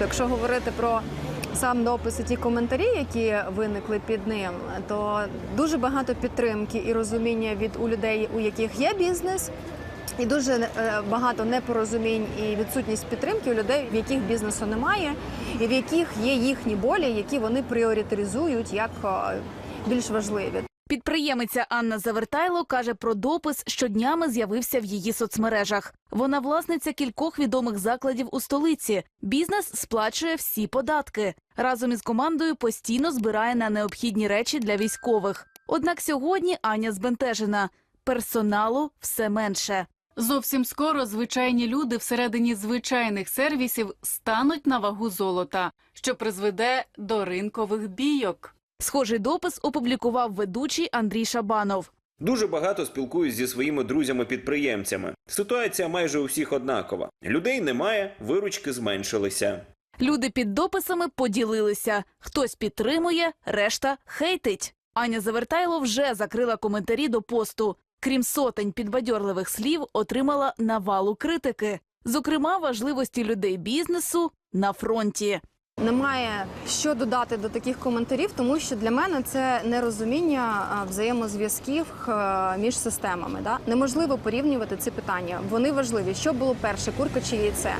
Якщо говорити про сам допис і ті коментарі, які виникли під ним, то дуже багато підтримки і розуміння від у людей, у яких є бізнес, і дуже е, багато непорозумінь і відсутність підтримки у людей, в яких бізнесу немає, і в яких є їхні болі, які вони пріоритизують як е, більш важливі. Підприємиця Анна Завертайло каже про допис, що днями з'явився в її соцмережах. Вона власниця кількох відомих закладів у столиці. Бізнес сплачує всі податки. Разом із командою постійно збирає на необхідні речі для військових. Однак сьогодні Аня збентежена. Персоналу все менше. Зовсім скоро звичайні люди всередині звичайних сервісів стануть на вагу золота, що призведе до ринкових бійок. Схожий допис опублікував ведучий Андрій Шабанов. Дуже багато спілкуюсь зі своїми друзями-підприємцями. Ситуація майже у всіх однакова. Людей немає, виручки зменшилися. Люди під дописами поділилися. Хтось підтримує, решта хейтить. Аня Завертайло вже закрила коментарі до посту. Крім сотень підбадьорливих слів, отримала навалу критики. Зокрема, важливості людей бізнесу на фронті. Немає що додати до таких коментарів, тому що для мене це нерозуміння взаємозв'язків е, між системами. Да? Неможливо порівнювати ці питання. Вони важливі. Що було перше, курка чи яйце?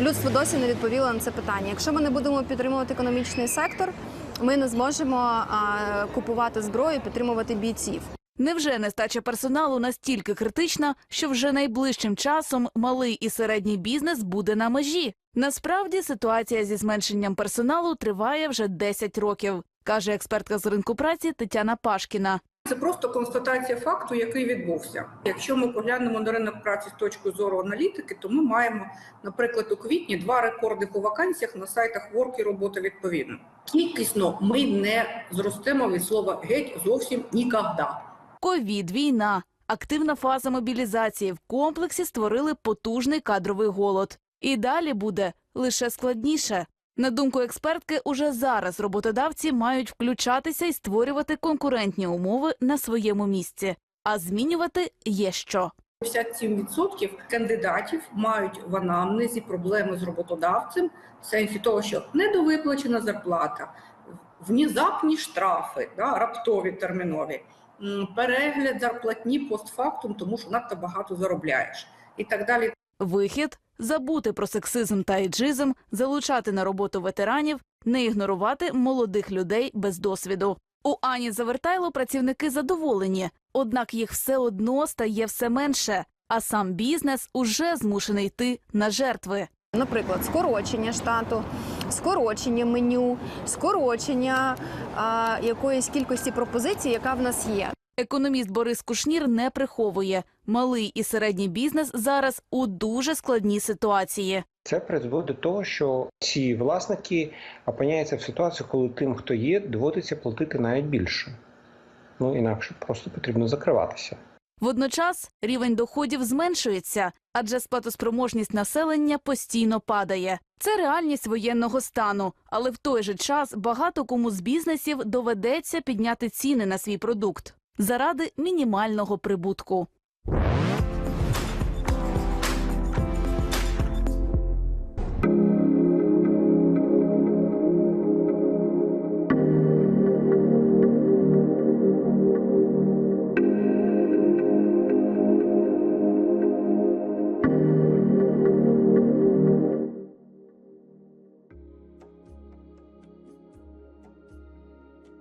Людство досі не відповіло на це питання. Якщо ми не будемо підтримувати економічний сектор, ми не зможемо а, купувати зброю, підтримувати бійців. Невже нестача персоналу настільки критична, що вже найближчим часом малий і середній бізнес буде на межі? Насправді ситуація зі зменшенням персоналу триває вже 10 років, каже експертка з ринку праці Тетяна Пашкіна. Це просто констатація факту, який відбувся. Якщо ми поглянемо на ринок праці з точки зору аналітики, то ми маємо, наприклад, у квітні два рекорди по вакансіях на сайтах Work і робота відповідно. Кількісно ми не зростемо від слова геть зовсім ніколи. Ковід, війна, активна фаза мобілізації в комплексі створили потужний кадровий голод. І далі буде лише складніше. На думку експертки, уже зараз роботодавці мають включатися і створювати конкурентні умови на своєму місці. А змінювати є що. 57% кандидатів мають в анамнезі проблеми з роботодавцем в сенсі того, що недовиплачена зарплата, внезапні штрафи, да, раптові термінові, перегляд зарплатні постфактум, тому що надто багато заробляєш і так далі. Вихід забути про сексизм та іджизм, залучати на роботу ветеранів, не ігнорувати молодих людей без досвіду. У Ані Завертайло працівники задоволені, однак їх все одно стає все менше, а сам бізнес уже змушений йти на жертви. Наприклад, скорочення штату, скорочення меню, скорочення а, якоїсь кількості пропозицій, яка в нас є. Економіст Борис Кушнір не приховує. Малий і середній бізнес зараз у дуже складній ситуації. Це призводить до того, що ці власники опиняються в ситуації, коли тим, хто є, доводиться платити навіть більше. Ну інакше просто потрібно закриватися. Водночас рівень доходів зменшується, адже сплатоспроможність населення постійно падає. Це реальність воєнного стану, але в той же час багато кому з бізнесів доведеться підняти ціни на свій продукт заради мінімального прибутку.